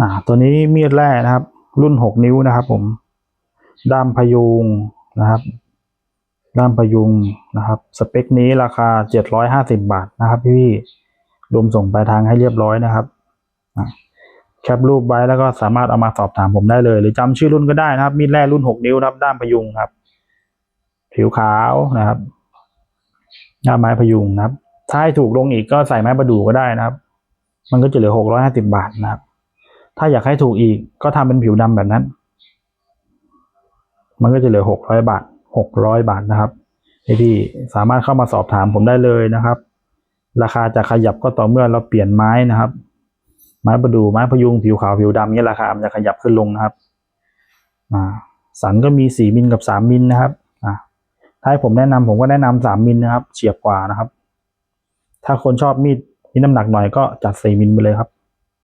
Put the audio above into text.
อ่า ตัวนี้มีดแร่นะครับ รุ่นหกนิ้วนะครับ ผมด้ามพยุงนะครับด้ามพยุงนะครับ สเปคนี้ราคาเจ็ดร้อยห้าสิบบาทนะครับ พี่ๆรวมส่งปลายทางให้เรียบร้อยนะครับแคปรูปไว้แล้วก็สามารถเอามาสอบถามผมได้เลย หรือจำชื่อรุ่นก็ได้นะครับ มีดแร่รุ่นหกนิ้วนะครับด้ามพยุงครับ ผิวขาวนะครับด้ามไม้พยุงนะครับ ถ้าให้ถูกลงอีกก็ใส่ไม้ประดู่ก็ได้นะครับ มันก็จะเหลือหกร้อยห้าสิบาทนะครับ ถ้าอยากให้ถูกอีกก็ทำเป็นผิวดำแบบนั้น มันก็จะเหลือหกร้อยบาทหกร้อยบาทนะครับพี่สามารถเข้ามาสอบถามผมได้เลยนะครับ ราคาจะขยับก็ต่อเมื่อเราเปลี่ยนไม้นะครับ ไม้ประดู่ไม้พยุงผิวขาวผิวดำเนี่ยราคามันจะขยับขึ้นลงนะครับอ่าสันก็มีสี่มิลกับสามมิลนะครับอ่าถ้าให้ผมแนะนำผมก็แนะนำสามมิลนะครับ เฉียบกว่านะครับ ถ้าคนชอบมีด ที่น้ำหนักหน่อยก็จัด 4 มิลไปเลยครับ